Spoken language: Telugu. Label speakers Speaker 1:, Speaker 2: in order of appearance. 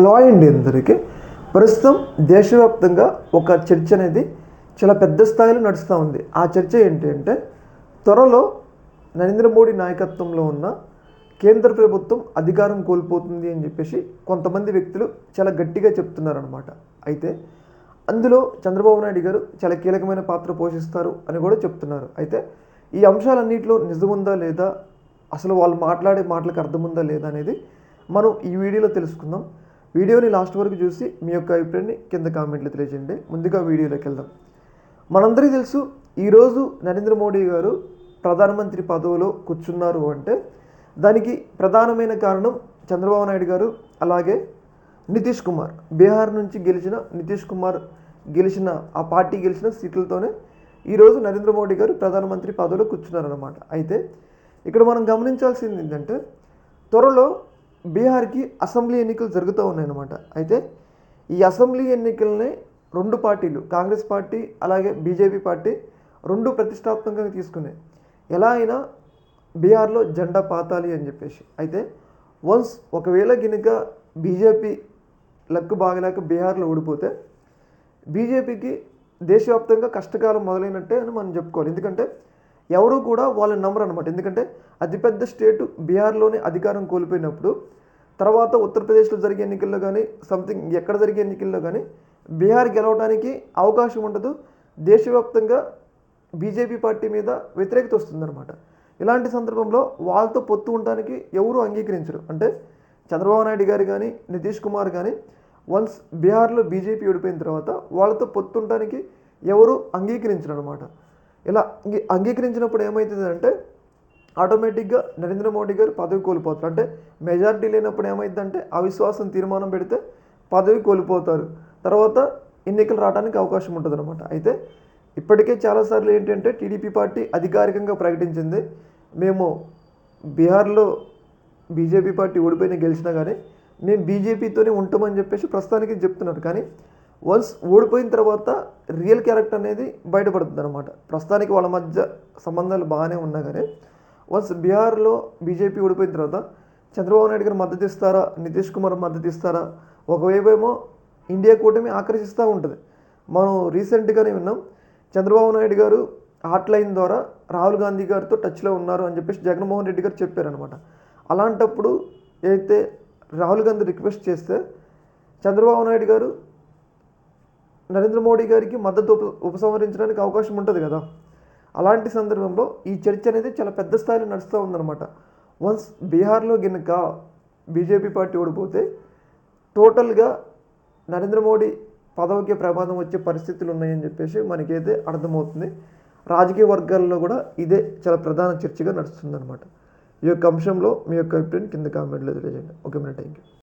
Speaker 1: హలో అండి అందరికీ. ప్రస్తుతం దేశవ్యాప్తంగా ఒక చర్చ అనేది చాలా పెద్ద స్థాయిలో నడుస్తూ ఉంది. ఆ చర్చ ఏంటి అంటే త్వరలో నరేంద్ర మోడీ నాయకత్వంలో ఉన్న కేంద్ర ప్రభుత్వం అధికారం కోల్పోతుంది అని చెప్పేసి కొంతమంది వ్యక్తులు చాలా గట్టిగా చెప్తున్నారనమాట అయితే అందులో చంద్రబాబు నాయుడు గారు చాలా కీలకమైన పాత్ర పోషిస్తారు అని కూడా చెప్తున్నారు. అయితే ఈ అంశాలన్నింటిలో నిజముందా లేదా అసలు వాళ్ళు మాట్లాడే మాటలకు అర్థం ఉందా లేదా అనేది మనం ఈ వీడియోలో తెలుసుకుందాం. వీడియోని లాస్ట్ వరకు చూసి మీ యొక్క అభిప్రాయాన్ని కింద కామెంట్లు తెలియజేయండి. ముందుగా వీడియోలోకి వెళ్దాం. మనందరికీ తెలుసు ఈరోజు నరేంద్ర మోడీ గారు ప్రధానమంత్రి పదవిలో కూర్చున్నారు అంటే దానికి ప్రధానమైన కారణం చంద్రబాబు నాయుడు గారు అలాగే నితీష్ కుమార్. బీహార్ నుంచి గెలిచిన నితీష్ కుమార్ గెలిచిన ఆ పార్టీ గెలిచిన సీట్లతోనే ఈరోజు నరేంద్ర మోడీ గారు ప్రధానమంత్రి పదవిలో కూర్చున్నారన్నమాట. అయితే ఇక్కడ మనం గమనించాల్సింది ఏంటంటే త్వరలో బీహార్కి అసెంబ్లీ ఎన్నికలు జరుగుతూ ఉన్నాయన్నమాట. అయితే ఈ అసెంబ్లీ ఎన్నికల్ని రెండు పార్టీలు కాంగ్రెస్ పార్టీ అలాగే బీజేపీ పార్టీ రెండు ప్రతిష్టాత్మకంగా తీసుకున్నాయి. ఎలా అయినా బీహార్లో జెండా పాతాలి అని చెప్పేసి. అయితే వన్స్ ఒకవేళ గినుక బీజేపీ లక్కు బాగలేక బీహార్లో ఓడిపోతే బీజేపీకి దేశవ్యాప్తంగా కష్టకాలం మొదలైనట్టే అని మనం చెప్పుకోవాలి. ఎందుకంటే ఎవరు కూడా వాళ్ళని నమ్మరు అనమాట ఎందుకంటే అతిపెద్ద స్టేటు బీహార్లోనే అధికారం కోల్పోయినప్పుడు తర్వాత ఉత్తరప్రదేశ్లో జరిగే ఎన్నికల్లో కానీ సంథింగ్ ఎక్కడ జరిగే ఎన్నికల్లో కానీ బీహార్ గెలవడానికి అవకాశం ఉండదు. దేశవ్యాప్తంగా బీజేపీ పార్టీ మీద వ్యతిరేకత వస్తుందన్నమాట. ఇలాంటి సందర్భంలో వాళ్ళతో పొత్తు ఉండడానికి ఎవరు అంగీకరించరు. అంటే చంద్రబాబు నాయుడు గారు కానీ నితీష్ కుమార్ కానీ వన్స్ బీహార్లో బీజేపీ ఓడిపోయిన తర్వాత వాళ్ళతో పొత్తు ఉండడానికి ఎవరు అంగీకరించరు అనమాట ఇలా అంగీకరించినప్పుడు ఏమవుతుంది అంటే ఆటోమేటిక్గా నరేంద్ర మోడీ గారు పదవి కోల్పోతారు. అంటే మెజారిటీ లేనప్పుడు ఏమైందంటే అవిశ్వాసం తీర్మానం పెడితే పదవి కోల్పోతారు. తర్వాత ఎన్నికలు రావడానికి అవకాశం ఉంటుంది అనమాట అయితే ఇప్పటికే చాలాసార్లు ఏంటంటే టీడీపీ పార్టీ అధికారికంగా ప్రకటించింది. మేము బీహార్లో బీజేపీ పార్టీ ఓడిపోయిన గెలిచినా కానీ మేము బీజేపీతోనే ఉంటామని చెప్పేసి ప్రస్తుతానికి చెప్తున్నారు. కానీ వన్స్ ఓడిపోయిన తర్వాత రియల్ క్యారెక్టర్ అనేది బయటపడుతుంది అనమాట ప్రస్తుతానికి వాళ్ళ మధ్య సంబంధాలు బాగానే ఉన్నా కానీ వన్స్ బీహార్లో బీజేపీ ఓడిపోయిన తర్వాత చంద్రబాబు నాయుడు గారు మద్దతు ఇస్తారా నితీష్ కుమార్ మద్దతు ఇస్తారా ఒకవైపు ఏమో ఇండియా కూటమి ఆకర్షిస్తూ ఉంటుంది. మనం రీసెంట్గానే విన్నాం చంద్రబాబు నాయుడు గారు హాట్లైన్ ద్వారా రాహుల్ గాంధీ గారితో టచ్లో ఉన్నారు అని చెప్పేసి జగన్మోహన్ రెడ్డి గారు చెప్పారనమాట అలాంటప్పుడు అయితే రాహుల్ గాంధీ రిక్వెస్ట్ చేస్తే చంద్రబాబు నాయుడు గారు నరేంద్ర మోడీ గారికి మద్దతు ఉప ఉపసంహరించడానికి అవకాశం ఉంటుంది కదా. అలాంటి సందర్భంలో ఈ చర్చ అనేది చాలా పెద్ద స్థాయిలో నడుస్తూ ఉందన్నమాట. వన్స్ బీహార్లో గినక బీజేపీ పార్టీ ఓడిపోతే టోటల్గా నరేంద్ర మోడీ పదవికి ప్రమాదం వచ్చే పరిస్థితులు ఉన్నాయని చెప్పేసి మనకైతే అర్థమవుతుంది. రాజకీయ వర్గాల్లో కూడా ఇదే చాలా ప్రధాన చర్చగా నడుస్తుందన్నమాట. ఈ యొక్క అంశంలో మీ యొక్క అభిప్రాయం కింద కామెంట్లో తెలియజేయండి. Okay madam thank you